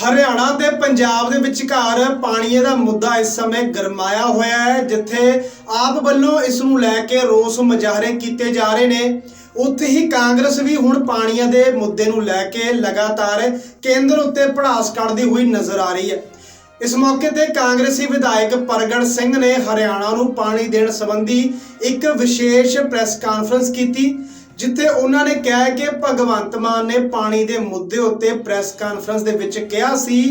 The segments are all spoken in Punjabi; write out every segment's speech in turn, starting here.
ਹਰਿਆਣਾ ਤੇ ਪੰਜਾਬ ਦੇ ਵਿਚਕਾਰ ਪਾਣੀ ਦਾ ਮੁੱਦਾ ਇਸ ਸਮੇਂ ਗਰਮਾਇਆ ਹੋਇਆ ਹੈ, ਜਿੱਥੇ ਆਪ ਵੱਲੋਂ ਇਸ ਨੂੰ ਲੈ ਕੇ ਰੋਸ ਮੁਜ਼ਾਹਰੇ ਕੀਤੇ ਜਾ ਰਹੇ ਨੇ। ਉੱਥੇ ਹੀ ਕਾਂਗਰਸ ਵੀ ਹੁਣ ਪਾਣੀਆਂ ਦੇ ਮੁੱਦੇ ਨੂੰ ਲੈ ਕੇ ਲਗਾਤਾਰ ਕੇਂਦਰ ਉੱਤੇ ਪੜਾਸ ਕੱਢਦੀ ਹੋਈ ਨਜ਼ਰ ਆ ਰਹੀ ਹੈ। ਇਸ ਮੌਕੇ ਤੇ ਕਾਂਗਰਸੀ ਵਿਧਾਇਕ ਪ੍ਰਗਟ ਸਿੰਘ ਨੇ ਹਰਿਆਣਾ ਨੂੰ ਪਾਣੀ ਦੇਣ ਸੰਬੰਧੀ ਇੱਕ ਵਿਸ਼ੇਸ਼ ਪ੍ਰੈਸ ਕਾਨਫਰੰਸ ਕੀਤੀ। ਜਿੱਥੇ ਉਹਨਾਂ ਨੇ ਕਿਹਾ ਕਿ ਭਗਵੰਤ ਮਾਨ ਨੇ ਪਾਣੀ ਦੇ ਮੁੱਦੇ ਉੱਤੇ ਪ੍ਰੈਸ ਕਾਨਫਰੰਸ ਦੇ ਵਿੱਚ ਕਿਹਾ ਸੀ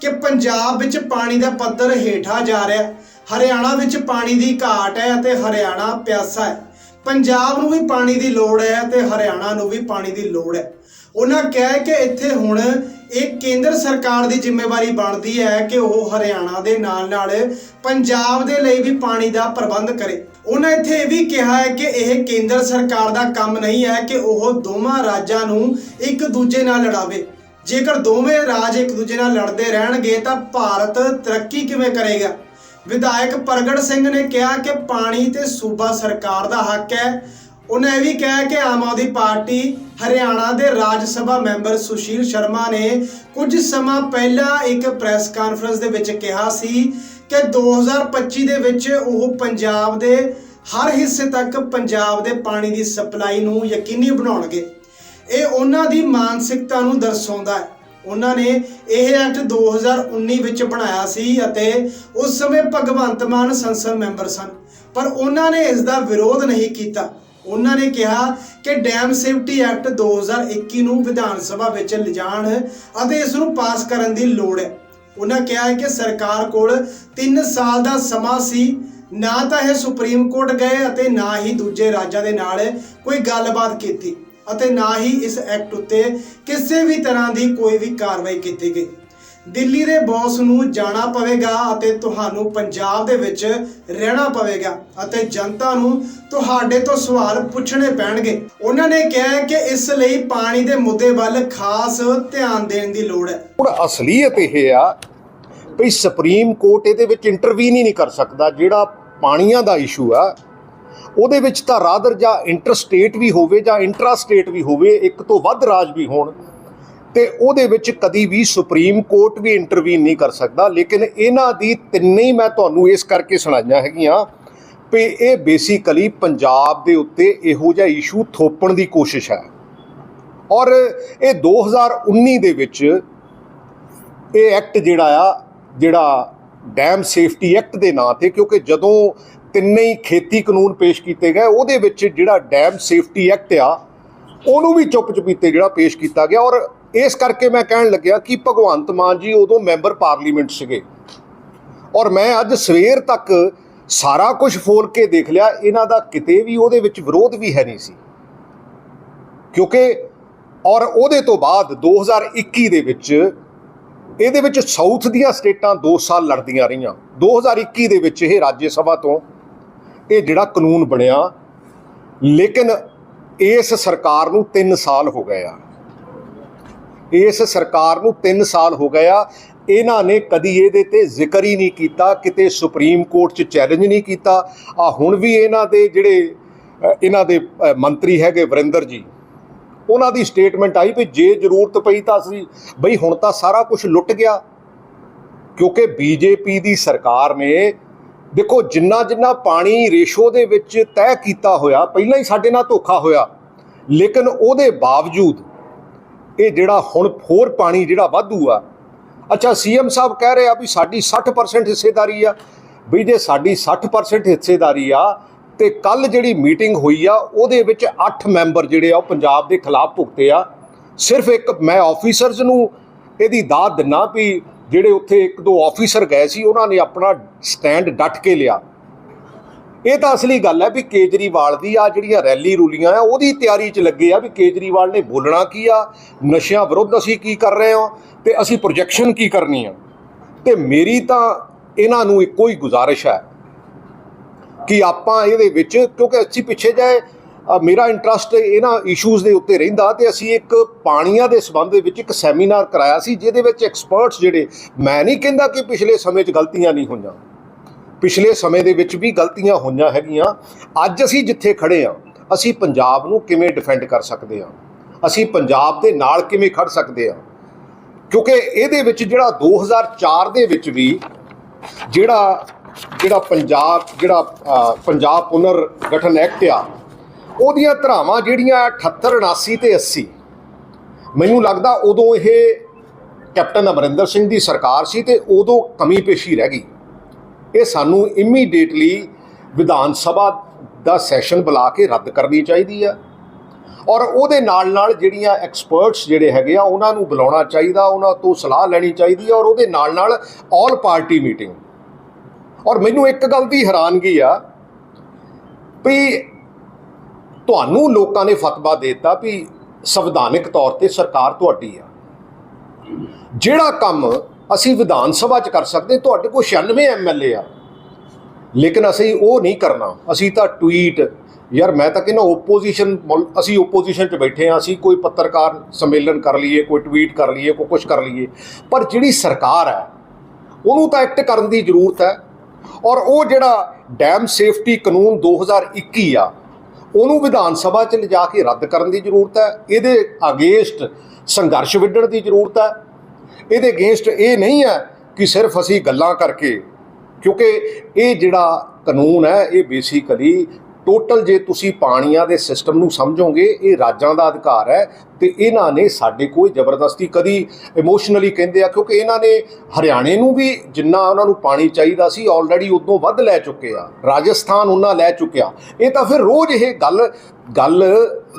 ਕਿ ਪੰਜਾਬ ਵਿੱਚ ਪਾਣੀ ਦਾ ਪੱਧਰ ਹੇਠਾਂ ਜਾ ਰਿਹਾ ਹੈ। ਹਰਿਆਣਾ ਵਿੱਚ ਪਾਣੀ ਦੀ ਘਾਟ ਹੈ ਅਤੇ ਹਰਿਆਣਾ ਪਿਆਸਾ ਹੈ। ਪੰਜਾਬ ਨੂੰ ਵੀ ਪਾਣੀ ਦੀ ਲੋੜ ਹੈ ਤੇ ਹਰਿਆਣਾ ਨੂੰ ਵੀ ਪਾਣੀ ਦੀ ਲੋੜ ਹੈ। ਉਹਨਾਂ ਕਿਹਾ ਕਿ ਇੱਥੇ ਹੁਣ ਇਹ ਕੇਂਦਰ ਸਰਕਾਰ ਦੀ ਜ਼ਿੰਮੇਵਾਰੀ ਬਣਦੀ ਹੈ ਕਿ ਉਹ ਹਰਿਆਣਾ ਦੇ ਨਾਲ ਨਾਲ ਪੰਜਾਬ ਦੇ ਲਈ ਵੀ ਪਾਣੀ ਦਾ ਪ੍ਰਬੰਧ ਕਰੇ। ਉਹਨਾਂ ਇੱਥੇ ਇਹ ਵੀ ਕਿਹਾ ਹੈ ਕਿ ਇਹ ਕੇਂਦਰ ਸਰਕਾਰ ਦਾ ਕੰਮ ਨਹੀਂ ਹੈ ਕਿ ਉਹ ਦੋਵਾਂ ਰਾਜਾਂ ਨੂੰ ਇੱਕ ਦੂਜੇ ਨਾਲ ਲੜਾਵੇ। ਜੇਕਰ ਦੋਵੇਂ ਰਾਜ ਇੱਕ ਦੂਜੇ ਨਾਲ ਲੜਦੇ ਰਹਿਣਗੇ ਤਾਂ ਭਾਰਤ ਤਰੱਕੀ ਕਿਵੇਂ ਕਰੇਗਾ? ਵਿਧਾਇਕ ਪ੍ਰਗਟ ਸਿੰਘ ਨੇ ਕਿਹਾ ਕਿ ਪਾਣੀ ਤੇ ਸੂਬਾ ਸਰਕਾਰ ਦਾ ਹੱਕ ਹੈ। ਉਹਨੇ ਇਹ ਵੀ ਕਿਹਾ ਕਿ ਆਮ ਆਦਮੀ ਪਾਰਟੀ ਹਰਿਆਣਾ ਦੇ ਰਾਜ ਸਭਾ ਮੈਂਬਰ ਸੁਸ਼ੀਲ ਸ਼ਰਮਾ ਨੇ ਕੁਝ ਸਮਾਂ ਪਹਿਲਾਂ ਇੱਕ ਪ੍ਰੈਸ ਕਾਨਫਰੰਸ ਦੇ ਵਿੱਚ ਕਿਹਾ ਸੀ ਕਿ 2025 ਦੇ ਵਿੱਚ ਉਹ ਪੰਜਾਬ ਦੇ ਹਰ ਹਿੱਸੇ ਤੱਕ ਪੰਜਾਬ ਦੇ ਪਾਣੀ ਦੀ ਸਪਲਾਈ ਨੂੰ ਯਕੀਨੀ ਬਣਾਉਣਗੇ। ਇਹ ਉਹਨਾਂ ਦੀ ਮਾਨਸਿਕਤਾ ਨੂੰ ਦਰਸਾਉਂਦਾ ਹੈ। ਉਹਨਾਂ ਨੇ ਇਹ ਐਕਟ 2019 ਵਿੱਚ ਬਣਾਇਆ ਸੀ ਅਤੇ ਉਸ ਸਮੇਂ ਭਗਵੰਤ ਮਾਨ ਸੰਸਦ ਮੈਂਬਰ ਸਨ। ਪਰ ਉਹਨਾਂ ਨੇ ਇਸ ਦਾ ਵਿਰੋਧ ਨਹੀਂ ਕੀਤਾ। ਉਹਨਾਂ ਨੇ ਕਿਹਾ ਕਿ ਡੈਮ ਸੇਫਟੀ ਐਕਟ 2021 ਨੂੰ ਵਿਧਾਨ ਸਭਾ ਵਿੱਚ ਲਿਜਾਣ ਅਤੇ ਇਸ ਨੂੰ ਪਾਸ ਕਰਨ ਦੀ ਲੋੜ ਹੈ। ਉਹਨਾਂ ਕਿਹਾ ਹੈ ਕਿ ਸਰਕਾਰ ਕੋਲ 3 ਸਾਲ ਦਾ ਸਮਾਂ ਸੀ। ਨਾ ਤਾਂ ਇਹ ਸੁਪਰੀਮ ਕੋਰਟ ਗਏ ਅਤੇ ਨਾ ਹੀ ਦੂਜੇ ਰਾਜਾਂ ਦੇ ਨਾਲ ਕੋਈ ਗੱਲਬਾਤ ਕੀਤੀ ਅਤੇ ਨਾ ਹੀ ਇਸ ਐਕਟ ਉੱਤੇ ਕਿਸੇ ਵੀ ਤਰ੍ਹਾਂ ਦੀ ਕੋਈ ਵੀ ਕਾਰਵਾਈ ਕੀਤੀ ਗਈ। ਦਿੱਲੀ ਦੇ ਬੌਸ ਨੂੰ ਜਾਣਾ ਪਵੇਗਾ ਅਤੇ ਤੁਹਾਨੂੰ ਪੰਜਾਬ ਦੇ ਵਿੱਚ ਰਹਿਣਾ ਪਵੇਗਾ ਅਤੇ ਜਨਤਾ ਨੂੰ ਤੁਹਾਡੇ ਤੋਂ ਸਵਾਲ ਪੁੱਛਣੇ ਪੈਣਗੇ। ਉਹਨਾਂ ਨੇ ਕਿਹਾ ਕਿ ਇਸ ਲਈ ਪਾਣੀ ਦੇ ਮੁੱਦੇ ਵੱਲ ਖਾਸ ਧਿਆਨ ਦੇਣ ਦੀ ਲੋੜ ਹੈ। ਹੁਣ ਅਸਲੀਅਤ ਇਹ ਆ ਵੀ ਸੁਪਰੀਮ ਕੋਰਟ ਇਹਦੇ ਵਿੱਚ ਇੰਟਰਵੀਨ ਹੀ ਨਹੀਂ ਕਰ ਸਕਦਾ, ਜਿਹੜਾ ਪਾਣੀਆਂ ਦਾ ਇਸ਼ੂ ਆ। ਉਹਦੇ ਵਿੱਚ ਤਾਂ ਰਾਦਰ ਜਾਂ ਇੰਟਰਸਟੇਟ ਵੀ ਹੋਵੇ ਜਾਂ ਇੰਟਰਾ ਸਟੇਟ ਵੀ ਹੋਵੇ, ਇੱਕ ਤੋਂ ਵੱਧ ਰਾਜ ਵੀ ਹੋਣ। ਤੇ ਉਹਦੇ ਵਿੱਚ ਕਦੀ ਵੀ ਸੁਪਰੀਮ ਕੋਰਟ ਵੀ ਇੰਟਰਵੀਨ ਨਹੀਂ ਕਰ ਸਕਦਾ। ਲੇਕਿਨ ਇਹਨਾਂ ਦੀ ਤਿੰਨੇ ਹੀ ਮੈਂ ਤੁਹਾਨੂੰ ਇਸ ਕਰਕੇ ਸੁਣਾਈਆਂ ਹੈਗੀਆਂ ਵੀ ਇਹ ਬੇਸਿਕਲੀ ਪੰਜਾਬ ਦੇ ਉੱਤੇ ਇਹੋ ਜਿਹਾ ਇਸ਼ੂ ਥੋਪਣ ਦੀ ਕੋਸ਼ਿਸ਼ ਹੈ। ਔਰ ਇਹ 2019 ਦੇ ਵਿੱਚ ਇਹ ਐਕਟ ਜਿਹੜਾ ਆ, ਜਿਹੜਾ ਡੈਮ ਸੇਫਟੀ ਐਕਟ ਦੇ ਨਾਂ ਤੇ, ਕਿਉਂਕਿ ਜਦੋਂ ਤਿੰਨੇ ਹੀ ਖੇਤੀ ਕਾਨੂੰਨ ਪੇਸ਼ ਕੀਤੇ ਗਏ, ਉਹਦੇ ਵਿੱਚ ਜਿਹੜਾ ਡੈਮ ਸੇਫਟੀ ਐਕਟ ਆ, ਉਹਨੂੰ ਵੀ ਚੁੱਪ ਚੁਪੀਤੇ ਜਿਹੜਾ ਪੇਸ਼ ਕੀਤਾ ਗਿਆ। ਔਰ ਇਸ ਕਰਕੇ ਮੈਂ ਕਹਿਣ ਲੱਗਿਆ ਕਿ ਭਗਵੰਤ ਮਾਨ ਜੀ ਉਦੋਂ ਮੈਂਬਰ ਪਾਰਲੀਮੈਂਟ ਸੀਗੇ। ਔਰ ਮੈਂ ਅੱਜ ਸਵੇਰ ਤੱਕ ਸਾਰਾ ਕੁਝ ਫੋਲ ਕੇ ਦੇਖ ਲਿਆ, ਇਹਨਾਂ ਦਾ ਕਿਤੇ ਵੀ ਉਹਦੇ ਵਿੱਚ ਵਿਰੋਧ ਵੀ ਹੈ ਨਹੀਂ ਸੀ। ਕਿਉਂਕਿ, ਔਰ ਉਹਦੇ ਤੋਂ ਬਾਅਦ 2021 ਦੇ ਵਿੱਚ ਇਹਦੇ ਵਿੱਚ ਸਾਊਥ ਦੀਆਂ ਸਟੇਟਾਂ 2 ਸਾਲ ਲੜਦੀਆਂ ਰਹੀਆਂ। 2021 ਦੇ ਵਿੱਚ ਇਹ ਰਾਜ ਸਭਾ ਤੋਂ ਇਹ ਜਿਹੜਾ ਕਾਨੂੰਨ ਬਣਿਆ, ਲੇਕਿਨ ਇਸ ਸਰਕਾਰ ਨੂੰ 3 ਸਾਲ ਹੋ ਗਏ ਆ। ਇਸ ਸਰਕਾਰ ਨੂੰ 3 ਸਾਲ ਹੋ ਗਿਆ ਇਹਨਾਂ ਨੇ ਕਦੀ ਇਹਦੇ ਤੇ ਜ਼ਿਕਰ ਹੀ ਨਹੀਂ ਕੀਤਾ, ਕਿਤੇ ਸੁਪਰੀਮ ਕੋਰਟ 'ਚ ਚੈਲੰਜ ਨਹੀਂ ਕੀਤਾ। ਆ ਹੁਣ ਵੀ ਇਹਨਾਂ ਦੇ ਜਿਹੜੇ ਇਹਨਾਂ ਦੇ ਮੰਤਰੀ ਹੈਗੇ ਵਰਿੰਦਰ ਜੀ, ਉਹਨਾਂ ਦੀ ਸਟੇਟਮੈਂਟ ਆਈ ਵੀ ਜੇ ਜ਼ਰੂਰਤ ਪਈ ਤਾਂ ਅਸੀਂ, ਬਈ ਹੁਣ ਤਾਂ ਸਾਰਾ ਕੁਝ ਲੁੱਟ ਗਿਆ। ਕਿਉਂਕਿ ਬੀਜੇਪੀ ਦੀ ਸਰਕਾਰ ਨੇ, ਦੇਖੋ ਜਿੰਨਾ ਜਿੰਨਾ ਪਾਣੀ ਰੇਸ਼ੋ ਦੇ ਵਿੱਚ ਤੈਅ ਕੀਤਾ ਹੋਇਆ, ਪਹਿਲਾਂ ਹੀ ਸਾਡੇ ਨਾਲ ਧੋਖਾ ਹੋਇਆ। ਲੇਕਿਨ ਉਹਦੇ ਬਾਵਜੂਦ ਇਹ ਜਿਹੜਾ ਹੁਣ ਹੋਰ ਪਾਣੀ ਜਿਹੜਾ ਵਾਧੂ ਆ। ਅੱਛਾ, ਸੀਐਮ ਸਾਹਿਬ ਕਹਿ ਰਹੇ ਆ ਵੀ ਸਾਡੀ 60% ਹਿੱਸੇਦਾਰੀ ਆ। ਵੀ ਜੇ ਸਾਡੀ 60% ਹਿੱਸੇਦਾਰੀ ਆ, ਤੇ ਕੱਲ ਜਿਹੜੀ ਮੀਟਿੰਗ ਹੋਈ ਆ, ਉਹਦੇ ਵਿੱਚ 8 ਮੈਂਬਰ ਜਿਹੜੇ ਆ, ਉਹ ਪੰਜਾਬ ਦੇ ਖਿਲਾਫ ਭੁਗਤੇ ਆ। ਸਿਰਫ ਇੱਕ ਮੈਂ ਆਫੀਸਰਸ ਨੂੰ ਇਹਦੀ ਦਾਤ ਦਿੰਨਾ ਵੀ ਜਿਹੜੇ ਉੱਥੇ ਇੱਕ ਦੋ ਆਫੀਸਰ ਗਏ ਸੀ, ਉਹਨਾਂ ਨੇ ਆਪਣਾ ਸਟੈਂਡ ਡਟ ਕੇ ਲਿਆ। ਇਹ ਤਾਂ ਅਸਲੀ ਗੱਲ ਹੈ ਵੀ ਕੇਜਰੀਵਾਲ ਦੀ ਆ ਜਿਹੜੀਆਂ ਰੈਲੀ ਰੂਲੀਆਂ ਆ, ਉਹਦੀ ਤਿਆਰੀ 'ਚ ਲੱਗੇ ਆ ਵੀ ਕੇਜਰੀਵਾਲ ਨੇ ਬੋਲਣਾ ਕੀ ਆ, ਨਸ਼ਿਆਂ ਵਿਰੁੱਧ ਅਸੀਂ ਕੀ ਕਰ ਰਹੇ ਹਾਂ ਤੇ ਅਸੀਂ ਪ੍ਰੋਜੈਕਸ਼ਨ ਕੀ ਕਰਨੀ ਆ। ਤੇ ਮੇਰੀ ਤਾਂ ਇਹਨਾਂ ਨੂੰ ਇੱਕੋ ਹੀ ਗੁਜ਼ਾਰਿਸ਼ ਹੈ ਕਿ ਆਪਾਂ ਇਹਦੇ ਵਿੱਚ, ਕਿਉਂਕਿ ਅਸੀਂ ਪਿੱਛੇ ਜਾਏ ਮੇਰਾ ਇੰਟਰਸਟ ਇਹਨਾਂ ਇਸ਼ੂਜ਼ ਦੇ ਉੱਤੇ ਰਹਿੰਦਾ ਤੇ ਅਸੀਂ ਇੱਕ ਪਾਣੀਆਂ ਦੇ ਸੰਬੰਧ ਦੇ ਵਿੱਚ ਇੱਕ ਸੈਮੀਨਾਰ ਕਰਾਇਆ ਸੀ, ਜਿਹਦੇ ਵਿੱਚ ਐਕਸਪਰਟਸ ਜਿਹੜੇ, ਮੈਂ ਨਹੀਂ ਕਹਿੰਦਾ ਕਿ ਪਿਛਲੇ ਸਮੇਂ 'ਚ ਗਲਤੀਆਂ ਨਹੀਂ ਹੋਈਆਂ। ਪਿਛਲੇ ਸਮੇਂ ਦੇ ਵਿੱਚ ਵੀ ਗਲਤੀਆਂ ਹੋਈਆਂ ਹੈਗੀਆਂ। ਅੱਜ ਅਸੀਂ ਜਿੱਥੇ ਖੜੇ ਆ ਅਸੀਂ ਪੰਜਾਬ ਨੂੰ ਕਿਵੇਂ ਡਿਫੈਂਡ ਕਰ ਸਕਦੇ ਆ ਅਸੀਂ ਪੰਜਾਬ ਦੇ ਨਾਲ ਕਿਵੇਂ ਖੜ ਸਕਦੇ ਆ ਕਿਉਂਕਿ ਇਹਦੇ ਵਿੱਚ ਜਿਹੜਾ 2004 ਦੇ ਵਿੱਚ ਵੀ ਜਿਹੜਾ ਜਿਹੜਾ ਪੰਜਾਬ ਜਿਹੜਾ ਪੰਜਾਬ ਪੁਨਰ ਗਠਨ ਐਕਟ ਆ, ਉਹਦੀਆਂ ਧਰਾਵਾਂ ਜਿਹੜੀਆਂ 78 79 ਤੇ 80 ਮੈਨੂੰ ਲੱਗਦਾ ਉਦੋਂ ਇਹ ਕੈਪਟਨ ਅਮਰਿੰਦਰ ਸਿੰਘ ਦੀ ਸਰਕਾਰ ਸੀ ਤੇ ਉਦੋਂ ਕਮੀ ਪੇਸ਼ੀ ਰਹਿ ਗਈ। ਇਹ ਸਾਨੂੰ ਇਮੀਡੀਏਟਲੀ ਵਿਧਾਨ ਸਭਾ ਦਾ ਸੈਸ਼ਨ ਬੁਲਾ ਕੇ ਰੱਦ ਕਰਨੀ ਚਾਹੀਦੀ ਆ। ਔਰ ਉਹਦੇ ਨਾਲ ਨਾਲ ਜਿਹੜੀਆਂ ਐਕਸਪਰਟਸ ਜਿਹੜੇ ਹੈਗੇ ਆ, ਉਹਨਾਂ ਨੂੰ ਬੁਲਾਉਣਾ ਚਾਹੀਦਾ, ਉਹਨਾਂ ਤੋਂ ਸਲਾਹ ਲੈਣੀ ਚਾਹੀਦੀ ਆ, ਔਰ ਉਹਦੇ ਨਾਲ ਨਾਲ ਆਲ ਪਾਰਟੀ ਮੀਟਿੰਗ ਔਰ ਮੈਨੂੰ ਇੱਕ ਗੱਲ ਦੀ ਹੈਰਾਨਗੀ ਆ ਵੀ ਤੁਹਾਨੂੰ ਲੋਕਾਂ ਨੇ ਫਤਵਾ ਦੇ ਦਿੱਤਾ ਵੀ ਸੰਵਿਧਾਨਿਕ ਤੌਰ ਤੇ ਸਰਕਾਰ ਤੁਹਾਡੀ ਆ। ਜਿਹੜਾ ਕੰਮ ਅਸੀਂ ਵਿਧਾਨ ਸਭਾ 'ਚ ਕਰ ਸਕਦੇ, ਤੁਹਾਡੇ ਕੋਲ 96 ਐਮਐਲਏ ਆ। ਲੇਕਿਨ ਅਸੀਂ ਉਹ ਨਹੀਂ ਕਰਨਾ। ਅਸੀਂ ਤਾਂ ਟਵੀਟ ਯਾਰ ਮੈਂ ਤਾਂ ਕਹਿੰਦਾ ਓਪੋਜੀਸ਼ਨ ਅਸੀਂ ਓਪੋਜੀਸ਼ਨ 'ਚ ਬੈਠੇ ਆ ਅਸੀਂ ਕੋਈ ਪੱਤਰਕਾਰ ਸੰਮੇਲਨ ਕਰ ਲਈਏ, ਕੋਈ ਟਵੀਟ ਕਰ ਲਈਏ, ਕੋਈ ਕੁਝ ਕਰ ਲਈਏ। ਪਰ ਜਿਹੜੀ ਸਰਕਾਰ ਹੈ, ਉਹਨੂੰ ਤਾਂ ਐਕਟ ਕਰਨ ਦੀ ਜ਼ਰੂਰਤ ਹੈ। ਔਰ ਉਹ ਜਿਹੜਾ ਡੈਮ ਸੇਫਟੀ ਕਾਨੂੰਨ 2021 ਆ, ਉਹਨੂੰ ਵਿਧਾਨ ਸਭਾ 'ਚ ਲਿਜਾ ਕੇ ਰੱਦ ਕਰਨ ਦੀ ਜ਼ਰੂਰਤ ਹੈ। ਇਹਦੇ ਅਗੇਂਸਟ ਸੰਘਰਸ਼ ਵਿੱਢਣ ਦੀ ਜ਼ਰੂਰਤ ਹੈ। ਇਹਦੇ ਅਗੇਂਸਟ ਇਹ ਨਹੀਂ ਹੈ ਕਿ ਸਿਰਫ ਅਸੀਂ ਗੱਲਾਂ ਕਰਕੇ, ਕਿਉਂਕਿ ਇਹ ਜਿਹੜਾ ਕਾਨੂੰਨ ਹੈ, ਇਹ ਬੇਸਿਕਲੀ ਟੋਟਲ ਜੇ ਤੁਸੀਂ ਪਾਣੀਆਂ ਦੇ ਸਿਸਟਮ ਨੂੰ ਸਮਝੋਗੇ, ਇਹ ਰਾਜਾਂ ਦਾ ਅਧਿਕਾਰ ਹੈ ਤੇ ਇਹਨਾਂ ਨੇ ਸਾਡੇ ਕੋਈ ਜ਼ਬਰਦਸਤੀ ਕਦੀ ਇਮੋਸ਼ਨਲੀ ਕਹਿੰਦੇ ਆ, ਕਿਉਂਕਿ ਇਹਨਾਂ ਨੇ ਹਰਿਆਣੇ ਨੂੰ ਵੀ ਜਿੰਨਾ ਉਹਨਾਂ ਨੂੰ ਪਾਣੀ ਚਾਹੀਦਾ ਸੀ ਆਲਰੇਡੀ ਉਦੋਂ ਵੱਧ ਲੈ ਚੁੱਕੇ ਆ, ਰਾਜਸਥਾਨ ਉਹਨਾਂ ਲੈ ਚੁੱਕਿਆ। ਇਹ ਤਾਂ ਫਿਰ ਰੋਜ਼ ਇਹ ਗੱਲ ਗੱਲ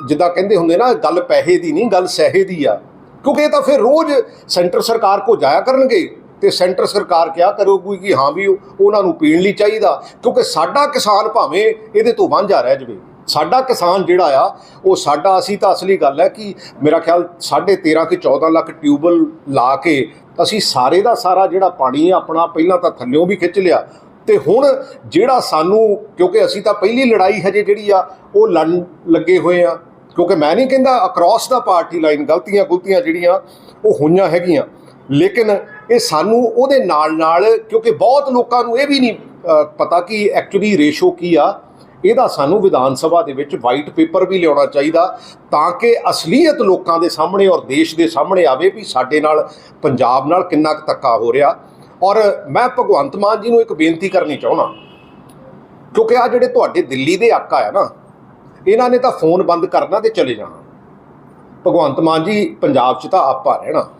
ਜਿੱਦਾਂ ਕਹਿੰਦੇ ਹੁੰਦੇ ਨਾ, ਗੱਲ ਪੈਸੇ ਦੀ ਨਹੀਂ, ਗੱਲ ਸਹਿ ਦੀ ਆ। ਕਿਉਂਕਿ ਇਹ ਤਾਂ ਫਿਰ ਰੋਜ਼ ਸੈਂਟਰ ਸਰਕਾਰ ਕੋ ਜਾਇਆ ਕਰਨਗੇ ਤੇ ਸੈਂਟਰ ਸਰਕਾਰ ਕਿਹਾ ਕਰੂਗੀ ਕਿ ਹਾਂ ਵੀ ਉਹਨਾਂ ਨੂੰ ਪੀਣ ਲਈ ਚਾਹੀਦਾ। ਕਿਉਂਕਿ ਸਾਡਾ ਕਿਸਾਨ ਭਾਵੇਂ ਇਹਦੇ ਤੋਂ ਵਾਂਝਾ ਰਹਿ ਜਾਵੇ। ਸਾਡਾ ਕਿਸਾਨ ਜਿਹੜਾ ਆ, ਉਹ ਸਾਡਾ ਅਸੀਂ ਤਾਂ ਅਸਲੀ ਗੱਲ ਹੈ ਕਿ ਮੇਰਾ ਖਿਆਲ 13.5 ਕਿ 14 ਲੱਖ ਟਿਊਬਲ ਲਾ ਕੇ ਅਸੀਂ ਸਾਰੇ ਦਾ ਸਾਰਾ ਜਿਹੜਾ ਪਾਣੀ ਆ, ਆਪਣਾ ਪਹਿਲਾਂ ਤਾਂ ਥੱਲਿਓਂ ਵੀ ਖਿੱਚ ਲਿਆ। ਤੇ ਹੁਣ ਜਿਹੜਾ ਸਾਨੂੰ ਕਿਉਂਕਿ ਅਸੀਂ ਤਾਂ ਪਹਿਲੀ ਲੜਾਈ ਹਜੇ ਜਿਹੜੀ ਆ, ਉਹ ਲੜਨ ਲੱਗੇ ਹੋਏ ਆ। ਕਿਉਂਕਿ ਮੈਂ ਨਹੀਂ ਕਹਿੰਦਾ ਅਕ੍ਰੋਸ ਦਾ ਪਾਰਟੀ ਲਾਈਨ ਗਲਤੀਆਂ ਗੁਲਤੀਆਂ ਜਿਹੜੀਆਂ ਉਹ ਹੋਈਆਂ ਹੈਗੀਆਂ। ਲੇਕਿਨ ਇਹ ਸਾਨੂੰ ਉਹਦੇ ਨਾਲ ਨਾਲ, ਕਿਉਂਕਿ ਬਹੁਤ ਲੋਕਾਂ ਨੂੰ ਇਹ ਵੀ ਨਹੀਂ ਪਤਾ ਕਿ ਐਕਚੁਅਲੀ ਰੇਸ਼ੋ ਕੀ ਆ, ਇਹਦਾ ਸਾਨੂੰ ਵਿਧਾਨ ਸਭਾ ਦੇ ਵਿੱਚ ਵਾਈਟ ਪੇਪਰ ਵੀ ਲਿਆਉਣਾ ਚਾਹੀਦਾ ਤਾਂ ਕਿ ਅਸਲੀਅਤ ਲੋਕਾਂ ਦੇ ਸਾਹਮਣੇ ਔਰ ਦੇਸ਼ ਦੇ ਸਾਹਮਣੇ ਆਵੇ ਵੀ ਸਾਡੇ ਨਾਲ, ਪੰਜਾਬ ਨਾਲ ਕਿੰਨਾ ਕੁ ਧੱਕਾ ਹੋ ਰਿਹਾ। ਔਰ ਮੈਂ ਭਗਵੰਤ ਮਾਨ ਜੀ ਨੂੰ ਇੱਕ ਬੇਨਤੀ ਕਰਨੀ ਚਾਹੁੰਦਾ, ਕਿਉਂਕਿ ਆ ਜਿਹੜੇ ਤੁਹਾਡੇ ਦਿੱਲੀ ਦੇ ਆਕਾ ਆ ਨਾ ਇਹਨਾਂ ਨੇ ਤਾਂ ਫੋਨ ਬੰਦ ਕਰਨਾ ਤੇ ਚਲੇ ਜਾਣਾ। ਭਗਵੰਤ ਮਾਨ ਜੀ, ਪੰਜਾਬ 'ਚ ਤਾਂ ਆਪਾਂ ਰਹਿਣਾ।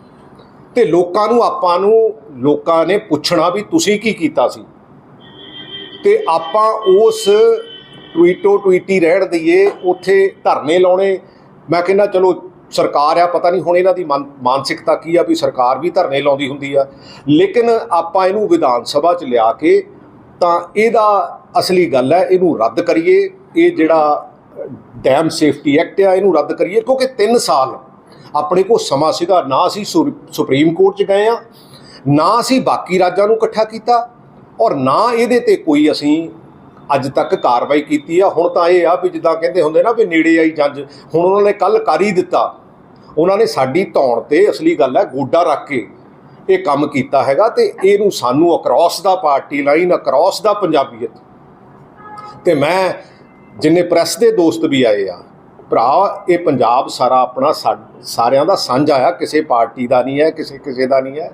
ਤੇ ਲੋਕਾਂ ਨੂੰ, ਆਪਾਂ ਨੂੰ ਲੋਕਾਂ ਨੇ ਪੁੱਛਣਾ ਵੀ ਤੁਸੀਂ ਕੀ ਕੀਤਾ ਸੀ? ਤੇ ਆਪਾਂ ਉਸ ਟਵੀਟੋ ਟਵੀਟੀ ਰਹਿਣ ਦਈਏ, ਉੱਥੇ ਧਰਨੇ ਲਾਉਣੇ। ਮੈਂ ਕਹਿੰਦਾ, ਚਲੋ, ਸਰਕਾਰ ਆ, ਪਤਾ ਨਹੀਂ ਹੁਣ ਇਹਨਾਂ ਦੀ ਮਨ- ਮਾਨਸਿਕਤਾ ਕੀ ਆ ਵੀ ਸਰਕਾਰ ਵੀ ਧਰਨੇ ਲਾਉਂਦੀ ਹੁੰਦੀ ਆ। ਲੇਕਿਨ ਆਪਾਂ ਇਹਨੂੰ ਵਿਧਾਨ ਸਭਾ 'ਚ ਲਿਆ ਕੇ ਤਾਂ ਇਹਦਾ ਅਸਲੀ ਗੱਲ ਹੈ, ਇਹਨੂੰ ਰੱਦ ਕਰੀਏ। ਇਹ ਜਿਹੜਾ ਡੈਮ ਸੇਫਟੀ ਐਕਟ ਆ, ਇਹਨੂੰ ਰੱਦ ਕਰੀਏ, ਕਿਉਂਕਿ 3 ਸਾਲ ਆਪਣੇ ਕੋਲ ਸਮਾਂ ਸੀਗਾ, ਨਾ ਅਸੀਂ ਸੁਰ- ਸੁਪਰੀਮ ਕੋਰਟ 'ਚ ਗਏ ਆ, ਨਾ ਅਸੀਂ ਬਾਕੀ ਰਾਜਾਂ ਨੂੰ ਇਕੱਠਾ ਕੀਤਾ, ਔਰ ਨਾ ਇਹਦੇ ਤੇ ਕੋਈ ਅਸੀਂ ਅੱਜ ਤੱਕ ਕਾਰਵਾਈ ਕੀਤੀ ਆ। ਹੁਣ ਤਾਂ ਇਹ ਆ ਵੀ ਜਿੱਦਾਂ ਕਹਿੰਦੇ ਹੁੰਦੇ ਨਾ ਵੀ ਨੇੜੇ ਆਈ ਜੱਜ, ਹੁਣ ਉਹਨਾਂ ਨੇ ਕੱਲ ਕਰ ਹੀ ਦਿੱਤਾ। ਉਹਨਾਂ ਨੇ ਸਾਡੀ ਧੌਣ ਤੇ ਅਸਲੀ ਗੱਲ ਹੈ, ਗੋਡਾ ਰੱਖ ਕੇ ਇਹ ਕੰਮ ਕੀਤਾ ਹੈਗਾ ਤੇ ਇਹਨੂੰ ਸਾਨੂੰ ਅਕਰੋਸ ਦਾ ਪਾਰਟੀ ਲਾਈਨ ਅਕਰੋਸ ਦਾ ਪੰਜਾਬੀਅਤ। ਤੇ ਮੈਂ ਜਿੰਨੇ ਪ੍ਰੈਸ ਦੇ ਦੋਸਤ ਵੀ ਆਏ ਆ, ਭਰਾ, ਇਹ ਪੰਜਾਬ ਸਾਰਾ ਆਪਣਾ ਸਾ- ਸਾਰਿਆਂ ਦਾ ਸਾਂਝਾ ਆ, ਕਿਸੇ ਪਾਰਟੀ ਦਾ ਨਹੀਂ ਹੈ ਕਿਸੇ ਕਿਸੇ ਦਾ ਨਹੀਂ ਹੈ।